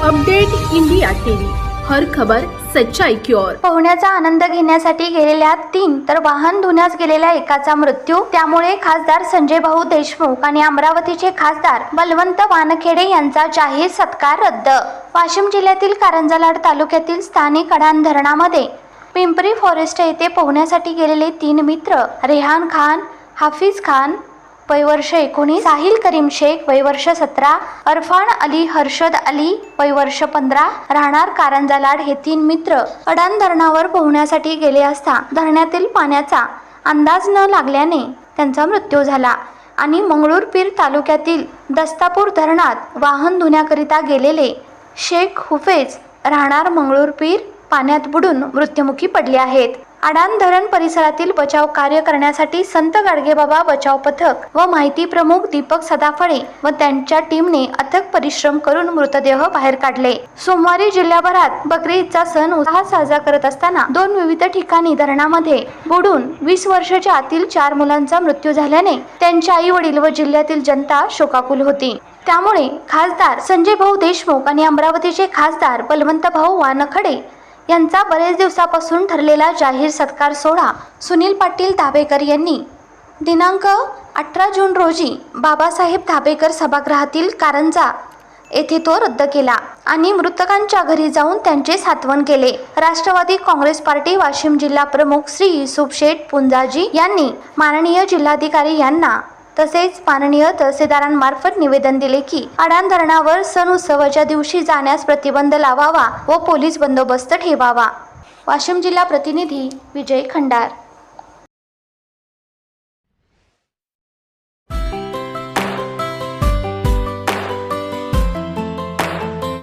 Update India TV. हर खबर सच्चाई की ओर. पोहण्याचा आनंद घेण्यासाठी गेलेल्या तीन तर वाहन धुण्यास गेलेल्या एकाचा मृत्यू. त्यामुळे खासदार संजय भाऊ देशमुख आणि अमरावतीचे खासदार बलवंत वानखेडे यांचा जाहीर सत्कार रद्द. वाशिम जिल्ह्यातील कारंजालाड तालुक्यातील स्थानिक अडाण धरणामध्ये पिंपरी फॉरेस्ट येथे पोहण्यासाठी गेलेले तीन मित्र रेहान खान हाफिज खान वयवर्ष एकोणीस साहिल करीम शेख वयवर्ष सतरा अरफान अली हर्षद अली वयवर्ष पंधरा राहणार कारंजा लाड हे तीन मित्र अडान धरणावर पोहण्यासाठी गेले असता धरणातील पाण्याचा अंदाज न लागल्याने त्यांचा मृत्यू झाला आणि मंगळूरपीर तालुक्यातील दस्तापूर धरणात वाहन धुण्याकरिता गेलेले शेख हुफेज राहणार मंगळूरपीर पाण्यात बुडून मृत्युमुखी पडले आहेत. आडान धरण परिसरातील बचाव कार्य करण्यासाठी संत गाडगेबाबा बचाव पथक व माहिती प्रमुख दीपक सदाफळे व त्यांच्या टीमने अथक परिश्रम करून मृतदेह बाहेर काढले. सोमवारी जिल्ह्याभरात बकरी ईदचा सण उत्साहात साजरा करत असताना दोन विविध ठिकाणी धरणामध्ये बुडून वीस वर्षाच्या आतील चार मुलांचा मृत्यू झाल्याने त्यांचे आई वडील व जिल्ह्यातील जनता शोकाकुल होती. त्यामुळे खासदार संजय भाऊ देशमुख आणि अमरावतीचे खासदार बलवंत भाऊ वानखडे यांचा बरेच दिवसापासून ठरलेला जाहीर सत्कार सोहळा सुनील पाटील धाबेकर यांनी. दिनांक अठरा जून रोजी बाबासाहेब धाबेकर सभागृहातील कारंजा येथे तो रद्द केला आणि मृतकांच्या घरी जाऊन त्यांचे सात्वन केले. राष्ट्रवादी काँग्रेस पार्टी वाशिम जिल्हा प्रमुख श्री युसुफ शेठ पुंजाजी यांनी माननीय जिल्हाधिकारी यांना तसेच माननीय तहसीलदारांमार्फत निवेदन दिले की अडाण धरणावर सण उत्सवाच्या दिवशी जाण्यास प्रतिबंध लावावा व पोलीस बंदोबस्त ठेवावा. वाशिम जिल्हा प्रतिनिधी विजय खंडार.